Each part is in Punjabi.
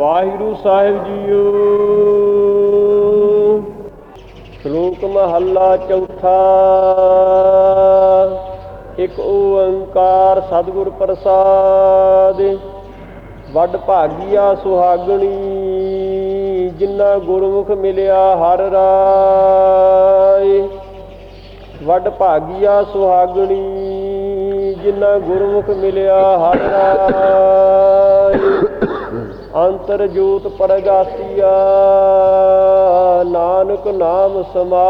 ਵਾਹਿਗੁਰੂ ਸਾਹਿਬ ਜੀਓ। ਸ਼ਲੋਕ ਮਹੱਲਾ ਚੌਥਾ। ਇੱਕ ਓੰਕਾਰ ਸਤਿਗੁਰ ਪ੍ਰਸਾਦ। ਵੱਡ ਭਾਗੀਆ ਸੁਹਾਗਣੀ ਜਿਨ੍ਹਾਂ ਗੁਰਮੁਖ ਮਿਲਿਆ ਹਰ ਰਾਏ। ਵੱਡ ਭਾਗੀਆ ਸੁਹਾਗਣੀ ਜਿਨ੍ਹਾਂ ਗੁਰਮੁਖ ਮਿਲਿਆ ਹਰ ਰਾਏ। ਅੰਤਰ ਜੋਤ ਪਰਗਾਸੀਆ ਨਾਨਕ ਨਾਮ ਸਮਾਏ।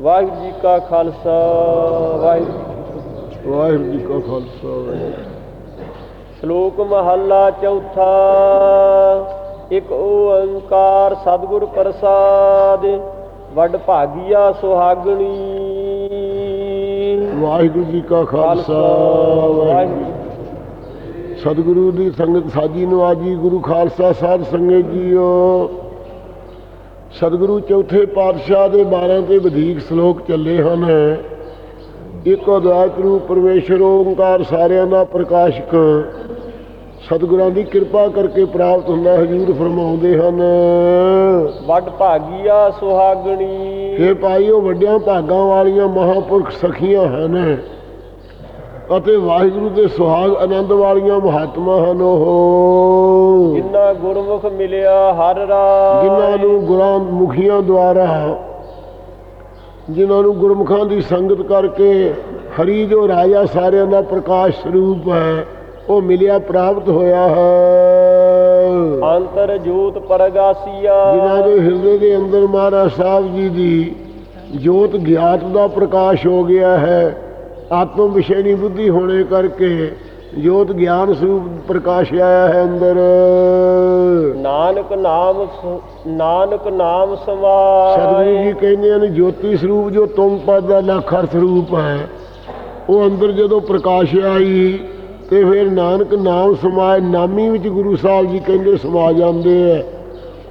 ਵਾਹਿਗੁਰੂ ਜੀ ਕਾ ਖਾਲਸਾ ਵਾਹਿਗੁਰੂ ਜੀ ਕੀ ਫਤਿਹ। ਵਾਹਿਗੁਰੂ ਜੀ ਕਾ ਖਾਲਸਾ ਸ਼ਲੋਕ ਮਹੱਲਾ ਚੌਥਾ ਇੱਕ ਓੰਕਾਰ ਸਤਿਗੁਰ ਪ੍ਰਸਾਦ ਵੱਡ ਭਾਗੀਆ ਸੁਹਾਗਣੀ। ਵਾਹਿਗੁਰੂ ਜੀ ਕਾ ਖਾਲਸਾ ਵਾਹਿਗੁਰੂ ਸਤਿਗੁਰੂ ਦੀ ਸੰਗਤ ਸਾਜੀ ਨਵਾਜੀ ਗੁਰੂ ਖਾਲਸਾ ਸਾਧ ਸੰਗਤ ਜੀਓ। ਸਤਿਗੁਰੂ ਚੌਥੇ ਪਾਤਸ਼ਾਹ ਦੇ 12 ਤੇ ਵਧੇਕ ਸ਼ਲੋਕ ਚੱਲੇ ਹਨ। ਇੱਕ ਅਦਵੈਤ ਰੂਪ ਪਰਮੇਸ਼ਰ ਓੰਕਾਰ ਸਾਰਿਆਂ ਦਾ ਪ੍ਰਕਾਸ਼ਕ। ਸਤਿਗੁਰਾਂ ਦੀ ਕਿਰਪਾ ਕਰਕੇ ਪ੍ਰਾਪਤ ਹੁੰਦਾ ਹਜੂਰ ਫਰਮਾਉਂਦੇ ਹਨ। ਵੱਡ ਭਾਗੀਆ ਸੁਹਾਗਣੀ। ਇਹ ਭਾਈਓ ਵੱਡਿਆਂ ਭਾਗਾਂ ਵਾਲੀਆਂ ਮਹਾਪੁਰਖ ਸਖੀਆਂ ਹਨ। ਅਤੇ ਵਾਹਿਗੁਰੂ ਦੇ ਸੁਹਾਗ ਆਨੰਦ ਵਾਲੀਆਂ ਮਹਾਤਮਾ ਹਨ ਉਹ। ਜਿਨ੍ਹਾਂ ਗੁਰਮੁਖ ਮਿਲਿਆ ਹਰ ਰਾਜ ਜਿਨ੍ਹਾਂ ਨੂੰ ਗੁਰਾਂ ਮੁਖੀਆਂ ਦੁਆਰਾ ਜਿਨ੍ਹਾਂ ਨੂੰ ਗੁਰਮੁਖਾਂ ਦੀ ਸੰਗਤ ਕਰਕੇ ਹਰੀ ਜੋ ਰਾਜਾ ਸਾਰਿਆਂ ਦਾ ਪ੍ਰਕਾਸ਼ ਸਰੂਪ ਹੈ ਉਹ ਮਿਲਿਆ ਪ੍ਰਾਪਤ ਹੋਇਆ ਹੈ। ਅੰਤਰ ਜੋਤ ਪਰਗਾਸੀਆ। ਜਿਨ੍ਹਾਂ ਦੇ ਹਿਰਦੇ ਦੇ ਅੰਦਰ ਮਹਾਰਾਜ ਸਾਹਿਬ ਜੀ ਦੀ ਜੋਤ ਗਿਆਤ ਦਾ ਪ੍ਰਕਾਸ਼ ਹੋ ਗਿਆ ਹੈ। ਆਤਮ ਵਿਸ਼ੇਣੀ ਬੁੱਧੀ ਹੋਣੇ ਕਰਕੇ ਜੋਤ ਗਿਆਨ ਸਰੂਪ ਪ੍ਰਕਾਸ਼ ਆਇਆ ਹੈ ਅੰਦਰ। ਨਾਨਕ ਨਾਮ ਨਾਨਕ ਨਾਮ ਸਤਿਗੁਰੂ ਸਮਾਏ ਜੀ ਕਹਿੰਦੇ ਹਨ ਜੋਤੀ ਸਰੂਪ ਜੋ ਤੁਮ ਪਦ ਦਾ ਲੱਖਰ ਸਰੂਪ ਹੈ ਉਹ ਅੰਦਰ ਜਦੋਂ ਪ੍ਰਕਾਸ਼ ਆਈ ਤੇ ਫਿਰ ਨਾਨਕ ਨਾਮ ਸਮਾਏ ਨਾਮੀ ਵਿੱਚ ਗੁਰੂ ਸਾਹਿਬ ਜੀ ਕਹਿੰਦੇ ਸਮਾ ਜਾਂਦੇ ਹੈ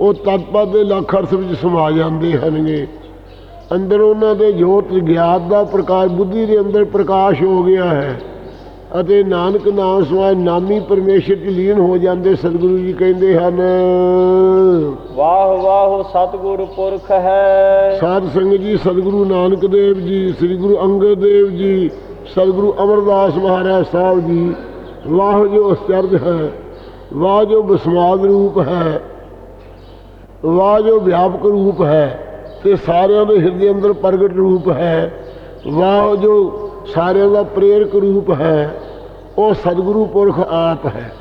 ਉਹ ਤਤਪਦ ਦੇ ਲੱਖ ਅਰਥ ਵਿੱਚ ਸਮਾ ਜਾਂਦੇ ਹਨਗੇ। ਅੰਦਰ ਉਹਨਾਂ ਦੇ ਜੋਤ ਗਿਆਤ ਦਾ ਪ੍ਰਕਾਸ਼ ਬੁੱਧੀ ਦੇ ਅੰਦਰ ਪ੍ਰਕਾਸ਼ ਹੋ ਗਿਆ ਹੈ। ਅਤੇ ਨਾਨਕ ਨਾਮ ਸਮਾਏ ਨਾਮੀ ਪਰਮੇਸ਼ਰ ਚ ਲੀਨ ਹੋ ਜਾਂਦੇ ਸਤਿਗੁਰੂ ਜੀ ਕਹਿੰਦੇ ਹਨ ਵਾਹ ਵਾਹ ਸਤਿਗੁਰ ਪੁਰਖ ਹੈ। ਸਾਧ ਸੰਗਤ ਜੀ ਸਤਿਗੁਰੂ ਨਾਨਕ ਦੇਵ ਜੀ ਸ੍ਰੀ ਗੁਰੂ ਅੰਗਦ ਦੇਵ ਜੀ ਸਤਿਗੁਰੂ ਅਮਰਦਾਸ ਮਹਾਰਾਜ ਸਾਹਿਬ ਜੀ ਵਾਹ ਜੋ ਅਸਚਰਜ ਹੈ ਵਾਹ ਜੋ ਬਸਮਾਦ ਰੂਪ ਹੈ ਵਾਹ ਜੋ ਵਿਆਪਕ ਰੂਪ ਹੈ। ਤੇ ਸਾਰਿਆਂ ਦੇ ਹਿਰਦੇ ਅੰਦਰ ਪ੍ਰਗਟ ਰੂਪ ਹੈ। ਵਾਹ ਜੋ ਸਾਰਿਆਂ ਦਾ ਪ੍ਰੇਰਕ ਰੂਪ ਹੈ ਉਹ ਸਤਿਗੁਰੂ ਪੁਰਖ ਆਪ ਹੈ।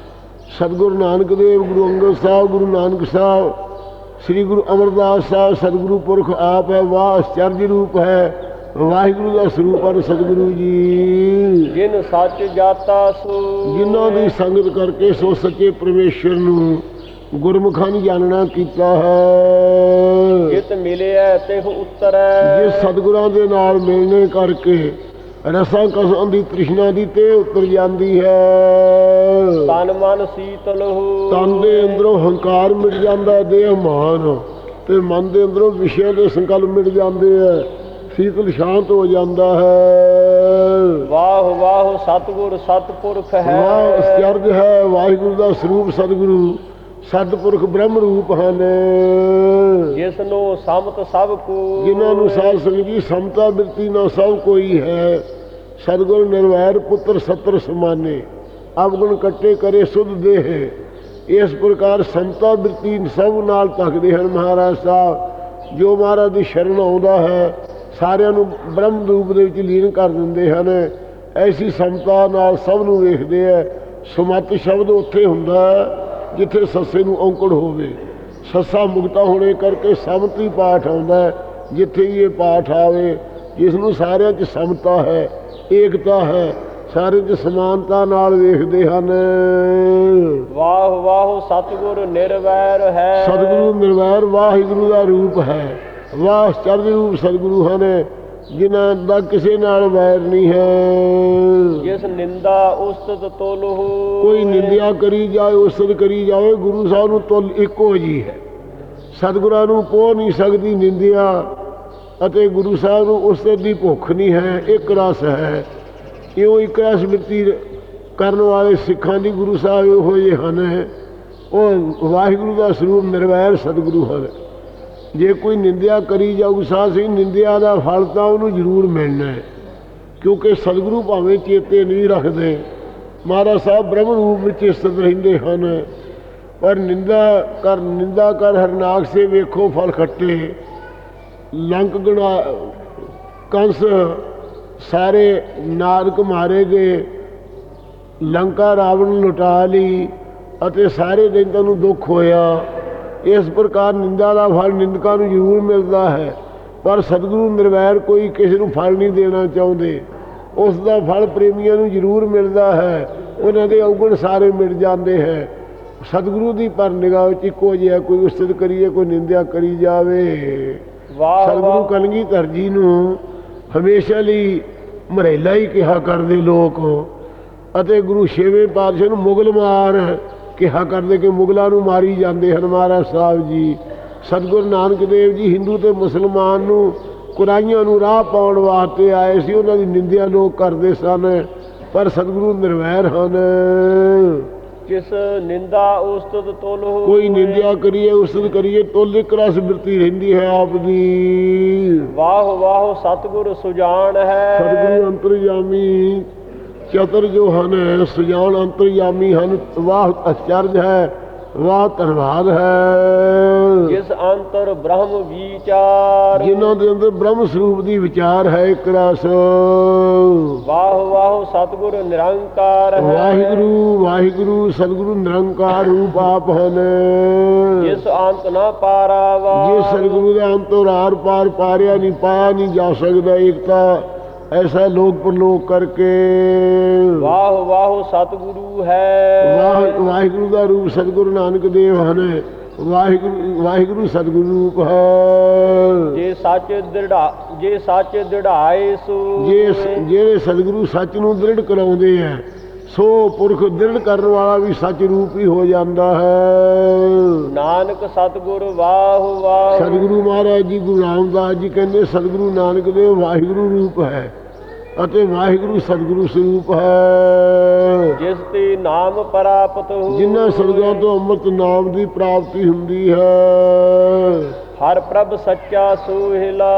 ਸਤਿਗੁਰੂ ਨਾਨਕ ਦੇਵ ਗੁਰੂ ਅੰਗਦ ਸਾਹਿਬ ਗੁਰੂ ਨਾਨਕ ਸਾਹਿਬ ਸ੍ਰੀ ਗੁਰੂ ਅਮਰਦਾਸ ਸਾਹਿਬ ਸਤਿਗੁਰੂ ਪੁਰਖ ਆਪ ਹੈ ਵਾਹ ਅਚਰਜ ਰੂਪ ਹੈ। ਵਾਹਿਗੁਰੂ ਦਾ ਸਰੂਪ ਹੈ ਸਤਿਗੁਰੂ ਜੀ। ਜਿਨ ਸੱਚ ਜਾਤਾ ਸੋ ਜਿਨ੍ਹਾਂ ਦੀ ਸੰਗਤ ਕਰਕੇ ਸੋ ਸੱਚੇ ਪਰਮੇਸ਼ਰ ਨੂੰ ਗੁਰਮੁਖਾਂ ਨੇ ਜਾਣਨਾ ਕੀਤਾ ਹੈ। ਜਿਤ ਮਿਲਿਆ ਤਿਹ ਉਤਰੈ। ਜੇ ਸਤਿਗੁਰਾਂ ਦੇ ਨਾਲ ਮਿਲਣੇ ਕਰਕੇ ਰਸਾਂ ਕਸਾਂ ਦੀ ਤ੍ਰਿਸ਼ਨਾ ਦੀ ਤੇ ਉਤਰ ਜਾਂਦੀ ਹੈ। ਤਨ ਮਨ ਸੀਤਲ ਹੋ ਤਨ ਦੇ ਅੰਦਰੋਂ ਹੰਕਾਰ ਮਿਟ ਜਾਂਦਾ ਦੇਹ ਮਾਨ ਤੇ ਮਨ ਦੇ ਅੰਦਰੋਂ ਵਿਸ਼ਿਆਂ ਦੇ ਸੰਕਲਪ ਮਿਟ ਜਾਂਦੇ ਹੈ। ਸੀਤਲ ਸ਼ਾਂਤ ਹੋ ਜਾਂਦਾ ਹੈ। ਵਾਹ ਵਾਹ ਸਤਿਗੁਰ ਸਤਪੁਰਖ ਵਾਹ ਹੈ ਅਸਚਰਜ ਹੈ। ਵਾਹਿਗੁਰੂ ਦਾ ਸਰੂਪ ਸਤਿਗੁਰੂ ਸਤਿਪੁਰਖ ਬ੍ਰਹਮ ਰੂਪ ਹਨ। ਜਿਸ ਨੂੰ ਸਮਤ ਸਭ ਕੋ। ਜਿਨ੍ਹਾਂ ਨੂੰ ਸਾਧ ਸੰਗਤ ਜੀ ਸਮਤਾ ਬਿਰਤੀ ਨਾ ਸਭ ਕੋਈ ਹੈ। ਸਤਿਗੁਰ ਨਿਰਵੈਰ ਪੁੱਤਰ ਸਤਰ ਸਮਾਨੇ ਅਵਗੁਣ ਕੱਟੇ ਕਰੇ ਸੁਧ ਦੇਹ। ਇਸ ਪ੍ਰਕਾਰ ਸਮਤਾ ਬਿਰਤੀ ਸਭ ਨਾਲ ਤੱਕਦੇ ਹਨ ਮਹਾਰਾਜ ਸਾਹਿਬ। ਜੋ ਮਹਾਰਾਜ ਦੀ ਸ਼ਰਨ ਆਉਂਦਾ ਹੈ ਸਾਰਿਆਂ ਨੂੰ ਬ੍ਰਹਮ ਰੂਪ ਦੇ ਵਿੱਚ ਲੀਨ ਕਰ ਦਿੰਦੇ ਹਨ। ਐਸੀ ਸਮਤਾ ਨਾਲ ਸਭ ਨੂੰ ਵੇਖਦੇ ਹੈ। ਸੁਮਤ ਸ਼ਬਦ ਉੱਥੇ ਹੁੰਦਾ ਹੈ। ਜਿੱਥੇ ਸੱਸੇ ਨੂੰ ਔਂਕੜ ਹੋਵੇ। ਸੱਸਾ ਮੁਕਤਾ ਹੋਣੇ ਕਰਕੇ ਸਮਤੀ ਪਾਠ ਆਉਂਦਾ ਜਿੱਥੇ ਇਹ ਪਾਠ ਆਵੇ ਜਿਸ ਨੂੰ ਸਾਰਿਆਂ 'ਚ ਸਮਤਾ ਹੈ ਏਕਤਾ ਹੈ ਸਾਰੇ 'ਚ ਸਮਾਨਤਾ ਨਾਲ ਵੇਖਦੇ ਹਨ। ਵਾਹ ਵਾਹ ਸਤਿਗੁਰ ਨਿਰਵੈਰ ਹੈ। ਸਤਿਗੁਰੂ ਨਿਰਵੈਰ ਵਾਹਿਗੁਰੂ ਦਾ ਰੂਪ ਹੈ। ਵਾਹ ਚਰਜ ਰੂਪ ਸਤਿਗੁਰੂ ਹਨ ਜਿਨ੍ਹਾਂ ਦਾ ਕਿਸੇ ਨਾਲ ਵੈਰ ਨਹੀਂ ਹੈ। ਜਿਸ ਨਿੰਦਾ ਉਸਤ ਤੁਲ ਹੋ ਕੋਈ ਨਿੰਦਿਆ ਕਰੀ ਜਾਏ ਉਸਤ ਕਰੀ ਜਾਵੇ ਗੁਰੂ ਸਾਹਿਬ ਨੂੰ ਤੁਲ ਇੱਕੋ ਜੀ ਹੈ। ਸਤਿਗੁਰਾਂ ਨੂੰ ਪੋ ਨਹੀਂ ਸਕਦੀ ਨਿੰਦਿਆ ਅਤੇ ਗੁਰੂ ਸਾਹਿਬ ਨੂੰ ਉਸਤ ਦੀ ਭੁੱਖ ਨਹੀਂ ਹੈ, ਇੱਕ ਰਸ ਹੈ। ਇਉਂ ਇੱਕ ਰਸ ਮਿੱਤੀ ਕਰਨ ਵਾਲੇ ਸਿੱਖਾਂ ਦੀ ਗੁਰੂ ਸਾਹਿਬ ਇਹੋ ਜਿਹੇ ਹਨ। ਉਹ ਵਾਹਿਗੁਰੂ ਦਾ ਸਰੂਪ ਨਿਰਵੈਰ ਸਤਿਗੁਰੂ ਹਨ। ਜੇ ਕੋਈ ਨਿੰਦਿਆ ਕਰੀ ਜਾਊ, ਸਾਹ ਸਿੰਘ ਨਿੰਦਿਆ ਦਾ ਫਲ ਤਾਂ ਉਹਨੂੰ ਜ਼ਰੂਰ ਮਿਲਣਾ ਹੈ। ਕਿਉਂਕਿ ਸਤਿਗੁਰੂ ਭਾਵੇਂ ਚੇਤੇ ਨਹੀਂ ਰੱਖਦੇ, ਮਹਾਰਾਜ ਸਾਹਿਬ ਬ੍ਰਹਮ ਰੂਪ ਵਿੱਚ ਸਥਿਤ ਰਹਿੰਦੇ ਹਨ। ਪਰ ਨਿੰਦਾ ਕਰ ਨਿੰਦਾ ਕਰ ਹਰਨਾਕ ਸੇ ਵੇਖੋ ਫਲ ਖੱਟੇ। ਲੰਕ ਗਣਾ, ਕੰਸ ਸਾਰੇ ਨਾਰਕ ਮਾਰੇ ਗਏ। ਲੰਕਾ ਰਾਵਣ ਲੁਟਾ ਲਈ ਅਤੇ ਸਾਰੇ ਦੈਂਤਾਂ ਨੂੰ ਦੁੱਖ ਹੋਇਆ। ਇਸ ਪ੍ਰਕਾਰ ਨਿੰਦਾ ਦਾ ਫਲ ਨਿੰਦਕਾਂ ਨੂੰ ਜ਼ਰੂਰ ਮਿਲਦਾ ਹੈ। ਪਰ ਸਤਿਗੁਰੂ ਨਿਰਵੈਰ ਕੋਈ ਕਿਸੇ ਨੂੰ ਫਲ ਨਹੀਂ ਦੇਣਾ ਚਾਹੁੰਦੇ। ਉਸ ਦਾ ਫਲ ਪ੍ਰੇਮੀਆਂ ਨੂੰ ਜ਼ਰੂਰ ਮਿਲਦਾ ਹੈ। ਉਹਨਾਂ ਦੇ ਔਗਣ ਸਾਰੇ ਮਿਟ ਜਾਂਦੇ ਹੈ। ਸਤਿਗੁਰੂ ਦੀ ਪਰ ਨਿਗਾਹ ਵਿੱਚ ਇੱਕੋ ਜਿਹਾ ਕੋਈ ਉਸਤਤ ਕਰੀਏ ਕੋਈ ਨਿੰਦਿਆ ਕਰੀ ਜਾਵੇ। ਵਾਹ ਸਤਿਗੁਰੂ ਵਾਹ। ਕਲਗੀਧਰ ਜੀ ਨੂੰ ਹਮੇਸ਼ਾ ਲਈ ਮਰੇਲਾ ਹੀ ਕਿਹਾ ਕਰਦੇ ਲੋਕ। ਅਤੇ ਗੁਰੂ ਛੇਵੇਂ ਪਾਤਸ਼ਾਹ ਨੂੰ ਮੁਗਲ ਮਾਰ ਕਿਹਾ ਕਰਦੇ ਕਿ ਮੁਗਲਾਂ ਨੂੰ ਮਾਰੀ ਜਾਂਦੇ ਹਨ ਮਹਾਰਾਜ ਸਾਹਿਬ ਜੀ। ਸਤਿਗੁਰੂ ਨਾਨਕ ਦੇਵ ਜੀ ਹਿੰਦੂ ਤੇ ਮੁਸਲਮਾਨ ਨੂੰ ਕੁਰਾਈਆਂ ਨੂੰ ਰਾਹ ਪਾਉਣ ਵਾਸਤੇ ਆਏ ਸੀ ਉਹਨਾਂ ਦੀ ਨਿੰਦਿਆ ਲੋਕ ਕਰਦੇ ਸਨ ਪਰ ਸਤਿਗੁਰੂ ਨਿਰਵੈਰ ਹਨ। ਜਿਸ ਨਿੰਦਾ ਉਸਤਤ ਤੁਲ ਹੋ ਕੋਈ ਨਿੰਦਿਆ ਕਰੀਏ ਉਸਤ ਕਰੀਏ ਤੋਲੇ ਰਸ ਬਿਰਤੀ ਰਹਿੰਦੀ ਹੈ ਆਪ ਦੀ। ਵਾਹ ਵਾਹ ਸਤਿਗੁਰ ਸੁਜਾਨ ਹੈ। ਸਤਿਗੁਰੂ ਅੰਤਰਯਾਮੀ ਚਤਰ ਜੋ ਹਨ ਸੁਜਾਨ ਅੰਤਰਯਾਮੀ ਹਨ ਵਾਹ ਅਚਰਜ ਹੈ। ਵਾਹ ਧੰਨਵਾਦ ਹੈ। ਜਿਸ ਅੰਤਰ ਬ੍ਰਹਮ ਵਿਚਾਰ ਜਿਨ੍ਹਾਂ ਦੇ ਅੰਦਰ ਬ੍ਰਹਮ ਸਰੂਪ ਦੀ ਵਿਚਾਰ ਹੈ ਇੱਕ ਰਸ। ਵਾਹ ਵਾਹ ਸਤਿਗੁਰ ਨਿਰੰਕਾਰ ਹੈ। ਵਾਹਿਗੁਰੂ ਵਾਹਿਗੁਰੂ ਸਤਿਗੁਰੂ ਨਿਰੰਕਾਰ ਰੂਪ ਆਪ ਹਨ। ਜਿਸ ਅੰਤ ਨਾ ਪਾਰਾਵਾ ਜੇ ਸਤਿਗੁਰੂ ਦਾ ਅੰਤਰ ਆਰ ਪਾਰ ਪਾਰਿਆ ਨਹੀਂ ਪਾਇਆ ਨਹੀਂ ਜਾ ਸਕਦਾ ਏਕਤਾ। ਐਸਾ ਲੋਕ ਪਰਲੋਕ ਕਰਕੇ। ਵਾਹ ਵਾਹ ਸਤਿਗੁਰੂ ਹੈ। ਵਾਹ ਵਾਹਿਗੁਰੂ ਦਾ ਰੂਪ ਸਤਿਗੁਰੂ ਨਾਨਕ ਦੇਵ ਹਨ। ਵਾਹਿਗੁਰੂ ਵਾਹਿਗੁਰੂ ਸਤਿਗੁਰੂ ਰੂਪ ਹੈ। ਜੇ ਸੱਚ ਦ੍ਰਿੜਾ ਜੇ ਸੱਚ ਦ੍ਰਿੜਾਏ ਸੋ। ਜੇ ਜਿਹੜੇ ਸਤਿਗੁਰੂ ਸੱਚ ਨੂੰ ਦ੍ਰਿੜ ਕਰਾਉਂਦੇ ਆ ਸੋ ਪੁਰਖ ਦ੍ਰਿੜ ਕਰਨ ਵਾਲਾ ਵੀ ਸੱਚ ਰੂਪ ਹੀ ਹੋ ਜਾਂਦਾ ਹੈ। ਨਾਨਕ ਸਤਿਗੁਰ ਵਾਹ ਵਾਹ। ਸਤਿਗੁਰੂ ਮਹਾਰਾਜ ਜੀ ਗੁਰੂ ਰਾਮਦਾਸ ਜੀ ਕਹਿੰਦੇ ਸਤਿਗੁਰੂ ਨਾਨਕ ਦੇਵ ਵਾਹਿਗੁਰੂ ਰੂਪ ਹੈ। ਅਤੇ ਵਾਹਿਗੁਰੂ ਸਤਿਗੁਰੂ ਸਰੂਪ ਹੈ। ਜਿਸ ਤੇ ਨਾਮ ਪ੍ਰਾਪਤ ਹੋ ਜਿਨ੍ਹਾਂ ਸਤਿਗੁਰਾਂ ਤੋਂ ਅੰਮ੍ਰਿਤ ਨਾਮ ਦੀ ਪ੍ਰਾਪਤੀ ਹੁੰਦੀ ਹੈ। ਹਰ ਪ੍ਰਭ ਸੱਚਾ ਸੋਹਿਲਾ।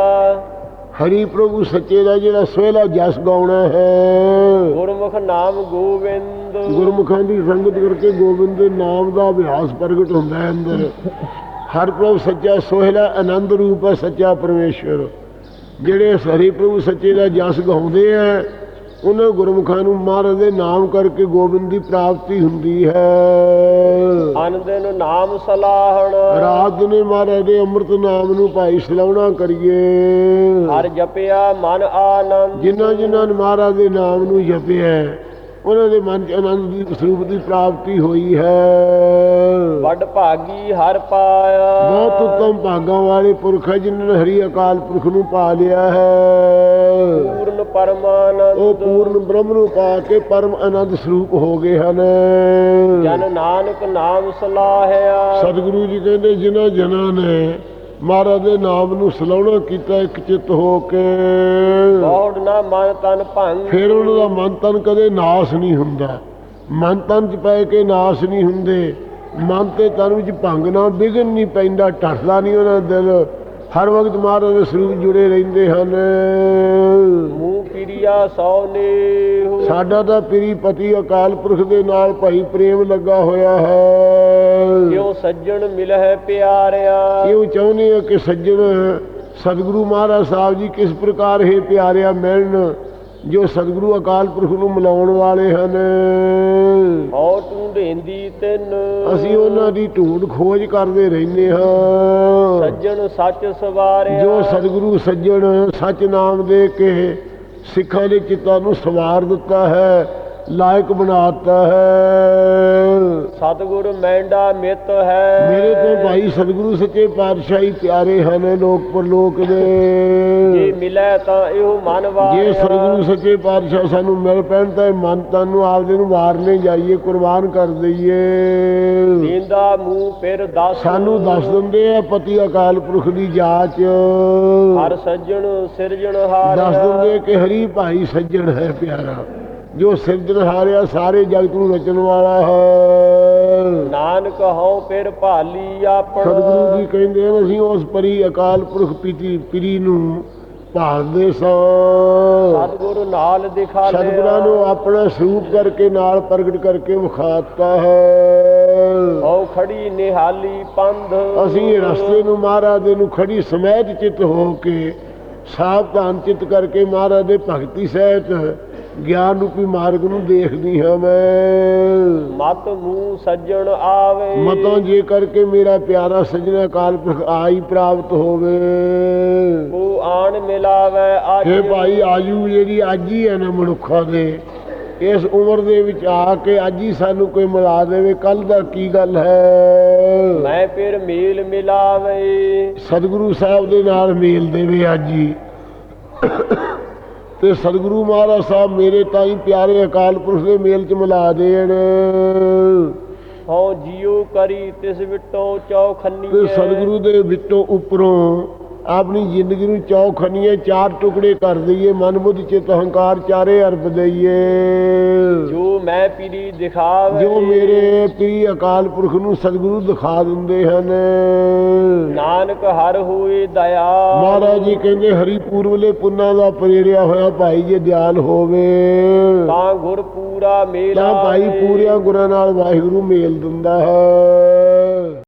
ਹਰੀ ਪ੍ਰਭੂ ਸੱਚੇ ਦਾ ਜਿਹੜਾ ਸੋਹਲਾ ਜਸ ਗਾਉਣਾ ਹੈ। ਗੁਰਮੁਖ ਨਾਮ ਗੋਬਿੰਦ। ਗੁਰਮੁਖਾਂ ਦੀ ਸੰਗਤ ਕਰਕੇ ਗੋਬਿੰਦ ਦੇ ਨਾਮ ਦਾ ਅਭਿਆਸ ਪ੍ਰਗਟ ਹੁੰਦਾ ਹੈ ਅੰਦਰ। ਹਰ ਪ੍ਰਭੂ ਸੱਚਾ ਸੋਹਲਾ ਆਨੰਦ ਰੂਪ ਹੈ ਸੱਚਾ ਪਰਮੇਸ਼ਰ ਜਿਹੜੇ ਹਰੀ ਪ੍ਰਭੂ ਸੱਚੇ ਦਾ ਜਸ ਗਾਉਂਦੇ ਆ ਉਹਨਾਂ ਗੁਰਮੁਖਾਂ ਨੂੰ ਮਹਾਰਾਜ ਦੇ ਨਾਮ ਕਰਕੇ ਗੋਬਿੰਦ ਦੀ ਪ੍ਰਾਪਤੀ ਹੁੰਦੀ ਹੈ। ਅਨ ਦਿਨ ਨਾਮ ਸਲਾਹਣ। ਰਾਤ ਦਿਨੇ ਮਹਾਰਾਜ ਦੇ ਅੰਮ੍ਰਿਤ ਨਾਮ ਨੂੰ ਭਾਈ ਸਲਾਉਣਾ ਕਰੀਏ। ਹਰ ਜਪਿਆ ਮਨ ਆਨੰਦ। ਜਿਨ੍ਹਾਂ ਜਿਨ੍ਹਾਂ ਨੇ ਮਹਾਰਾਜ ਦੇ ਨਾਮ ਨੂੰ ਜਪਿਆ ਉਹਨਾਂ ਦੇ ਮਨ 'ਚ ਆਨੰਦ ਦੀ ਸਰੂਪ ਦੀ ਪ੍ਰਾਪਤੀ ਹੋਈ ਹੈ। ਵੱਡ ਭਾਗੀ ਹਰ ਪਾਇਆ। ਬਹੁਤ ਉੱਤਮ ਭਾਗਾਂ ਵਾਲੇ ਪੁਰਖ ਹੈ ਜਿਨ੍ਹਾਂ ਨੇ ਹਰੀ ਅਕਾਲ ਪੁਰਖ ਨੂੰ ਪਾ ਲਿਆ ਹੈ। ਪੂਰਨ ਪਰਮਾਨੰਦ। ਉਹ ਪੂਰਨ ਬ੍ਰਹਮ ਨੂੰ ਪਾ ਕੇ ਪਰਮ ਆਨੰਦ ਸਰੂਪ ਹੋ ਗਏ ਹਨ। ਜਨ ਨਾਨਕ ਨਾਮ ਸਲਾਹਿਆ। ਸਤਿਗੁਰੂ ਜੀ ਕਹਿੰਦੇ ਜਿਨ੍ਹਾਂ ਜਨਾਂ ਨੇ ਮਹਾਰਾਜ ਦੇ ਨਾਮ ਨੂੰ ਸਲਾਉਣਾ ਕੀਤਾ ਇੱਕ ਚਿੱਤ ਹੋ ਕੇ। ਬੌੜ ਨਾ ਮਨ ਤਨ ਭੰਗ। ਫਿਰ ਉਹਨਾਂ ਦਾ ਮਨ ਤਨ ਕਦੇ ਨਾਸ ਨਹੀਂ ਹੁੰਦਾ। ਮਨ ਤਨ ਚ ਪੈ ਕੇ ਨਾਸ ਨਹੀਂ ਹੁੰਦੇ। ਮਨ ਤੇ ਤਨ ਵਿੱਚ ਭੰਗ ਨਾ ਵਿਗਨ ਨਹੀਂ ਪੈਂਦਾ ਟੱਟਦਾ ਨਹੀਂ ਉਹਨਾਂ ਦਾ ਦਿਲ। ਹਰ ਵਕਤ ਮਹਾਰਾਜ ਦੇ ਸਰੂਪ ਜੁੜੇ ਰਹਿੰਦੇ ਹਨ। ਮੂੰਹ ਪਿਰਿਆ ਸੌ ਸਾਡਾ ਤਾਂ ਪਿਰੀ ਪਤੀ ਅਕਾਲ ਪੁਰਖ ਦੇ ਨਾਲ ਭਾਈ ਪ੍ਰੇਮ ਲੱਗਾ ਹੋਇਆ ਹੈ। ਸੱਜਣ ਮਿਲਹਿ ਪਿਆਰਿਆ। ਇਹੋ ਚਾਹੁੰਦੇ ਆ ਕਿ ਸੱਜਣ ਸਤਿਗੁਰੂ ਮਹਾਰਾਜ ਸਾਹਿਬ ਜੀ ਕਿਸ ਪ੍ਰਕਾਰ ਹੈ ਪਿਆਰਿਆ ਮਿਲਣ ਜੋ ਸਤਿਗੁਰੂ ਅਕਾਲ ਪੁਰਖ ਨੂੰ ਮਿਲਾਉਣ ਵਾਲੇ ਹਨ। ਹਉ ਢੂੰਡੇਂਦੀ ਤਿੰਨ। ਅਸੀਂ ਉਹਨਾਂ ਦੀ ਢੂੰਡ ਖੋਜ ਕਰਦੇ ਰਹਿੰਦੇ ਹਾਂ। ਸੱਜਣ ਸੱਚ ਸਵਾਰਿਆ। ਜੋ ਸਤਿਗੁਰੂ ਸੱਜਣ ਸੱਚ ਨਾਮ ਦੇ ਕੇ ਸਿੱਖਾਂ ਦੇ ਚਿੱਤਾਂ ਨੂੰ ਸਵਾਰ ਦਿੱਤਾ ਹੈ ਲਾਇਕ ਬਣਾਤਾ ਹੈ। ਸਤਿਗੁਰ ਮੈਂਡਾ ਮਿੱਤ ਹੈ। ਮੇਰੇ ਤੋਂ ਭਾਈ ਸਤਿਗੁਰੂ ਸੱਚੇ ਪਾਤਸ਼ਾਹੀ ਪਿਆਰੇ ਹਨ ਲੋਕ ਪਰਲੋਕ ਜੇ ਦੇ ਮਿਲੈ ਤਾਂ ਇਹੋ ਮਨ ਜੇ ਸਤਿਗੁਰੂ ਸੱਚੇ ਪਾਤਸ਼ਾਹ ਸਾਨੂੰ ਮਿਲ ਪੈਣ ਤਾਂ ਇਹ ਮਨ ਤਨ ਨੂੰ ਆਪਦੇ ਨੂੰ ਮਾਰਨੇ ਜਾਈਏ ਕੁਰਬਾਨ ਕਰ ਦਈਏ। ਦੀਂਦਾ ਮੂੰਹ ਫਿਰ ਦੱਸ। ਸਾਨੂੰ ਦੱਸ ਦਿੰਦੇ ਆ ਪਤੀ ਅਕਾਲ ਪੁਰਖ ਦੀ ਜਾਚ। ਹਰ ਸੱਜਣ ਸਿਰਜਣ ਹਾਰਿਆ ਦੱਸ ਦਿੰਦੇ ਕਿ ਹਰੀ ਭਾਈ ਸੱਜਣ ਹੈ ਪਿਆਰਾ। ਜੋ ਸਿਰਜਣਹਾਰਿਆ ਸਾਰੇ ਜਗਤ ਨੂੰ ਰਚਣ ਵਾਲਾ ਹੈ। ਨਾਨਕ ਹਉ ਫਿਰ ਭਾਲੀ ਆਪਣਾ। ਸਤਿਗੁਰੂ ਜੀ ਕਹਿੰਦੇ ਹਨ ਅਸੀਂ ਉਸ ਪਰੀ ਅਕਾਲ ਪੁਰਖ ਪੀਤੀ ਪਿਰੀ ਨੂੰ ਭਾਲਦੇ ਸਾਂ। ਸਤਿਗੁਰੂ ਨਾਲ ਦਿਖਾ ਲਿਆ। ਸਤਿਗੁਰਾਂ ਨੂੰ ਆਪਣਾ ਸਰੂਪ ਕਰਕੇ ਨਾਲ ਪ੍ਰਗਟ ਕਰਕੇ ਵਿਖਾਤਾ ਹੈ। ਹਉ ਖੜੀ ਨਿਹਾਲੀ ਪੰਧ। ਅਸੀਂ ਇਹ ਰਸਤੇ ਨੂੰ ਮਹਾਰਾਜ ਦੇ ਨੂੰ ਖੜੀ ਸਮੈਤ ਚਿਤ ਹੋ ਕੇ ਸਾਵਧਾਨ ਚਿਤ ਕਰਕੇ ਮਹਾਰਾਜ ਦੇ ਭਗਤੀ ਸਹਿਤ ਗਿਆਨ ਰੂਪੀ ਮਾਰਗ ਨੂੰ ਦੇਖਦੀ ਹਾਂ ਮੈਂ। ਮਤ ਮੂੰਹ ਸੱਜਣ ਆਵੇ। ਮਤੋਂ ਜੇ ਕਰਕੇ ਮੇਰਾ ਪਿਆਰਾ ਸਜਣਾ ਕਾਲ ਆਈ ਪ੍ਰਾਪਤ ਹੋਵੇ। ਉਹ ਆਣ ਮਿਲਾਵੇ ਅੱਜ। ਇਹ ਭਾਈ ਆਯੂ ਜਿਹੜੀ ਅੱਜ ਹੀ ਹੈ ਨਾ ਮਨੁੱਖਾਂ ਦੇ ਇਸ ਉਮਰ ਦੇ ਵਿੱਚ ਆ ਕੇ ਅੱਜ ਹੀ ਸਾਨੂੰ ਕੋਈ ਮਿਲਾ ਦੇਵੇ ਕੱਲ ਦਾ ਕੀ ਗੱਲ ਹੈ? ਮੈਂ ਫਿਰ ਮੇਲ ਮਿਲਾਵੇ। ਸਤਿਗੁਰੂ ਸਾਹਿਬ ਦੇ ਨਾਲ ਮੇਲ ਦੇਵੇ ਅੱਜ ਹੀ। ਤੇ ਸਤਿਗੁਰੂ ਮਹਾਰਾਜ ਸਾਹਿਬ ਮੇਰੇ ਤਾਈ ਪਿਆਰੇ ਅਕਾਲ ਪੁਰਖ ਦੇ ਮੇਲ ਚ ਮਿਲਾ ਦੇਣ। ਹਉ ਜਿਉ ਕਰੀ ਤਿਸ ਵਿਟੋ ਚੌਖੰਨੀ ਤੇ ਸਤਿਗੁਰੂ ਦੇ ਵਿੱਚੋਂ ਉੱਪਰੋਂ ਆਪਣੀ ਜ਼ਿੰਦਗੀ ਨੂੰ ਚੌਖਨੀਏ ਚਾਰ ਟੁਕੜੇ ਕਰ ਦਈਏ ਮਨ ਬੁੱਧ ਚਿਤ ਹੰਕਾਰ ਚਾਰੇ ਅਰਪ ਦਈਏ। ਜੋ ਮੈਂ ਪੀਰੀ ਦਿਖਾਵੇ। ਜੋ ਮੇਰੇ ਪ੍ਰੀ ਅਕਾਲ ਪੁਰਖ ਨੂੰ ਸਤਿਗੁਰੂ ਦਿਖਾ ਦਿੰਦੇ ਹਨ। ਨਾਨਕ ਹਰ ਹੋਏ ਦਇਆ। ਮਹਾਰਾਜ ਜੀ ਕਹਿੰਦੇ ਹਰੀ ਪੂਰਵਲੇ ਪੁੰਨਾ ਦਾ ਪ੍ਰੇਰਿਆ ਹੋਇਆ ਭਾਈ ਜੇ ਦਿਆਲ ਹੋਵੇ। ਤਾਂ ਗੁਰ ਪੂਰਾ ਮੇਲਾ ਤਾਂ ਭਾਈ ਪੂਰਿਆਂ ਗੁਰਾਂ ਨਾਲ ਵਾਹਿਗੁਰੂ ਮੇਲ ਦਿੰਦਾ ਹੈ।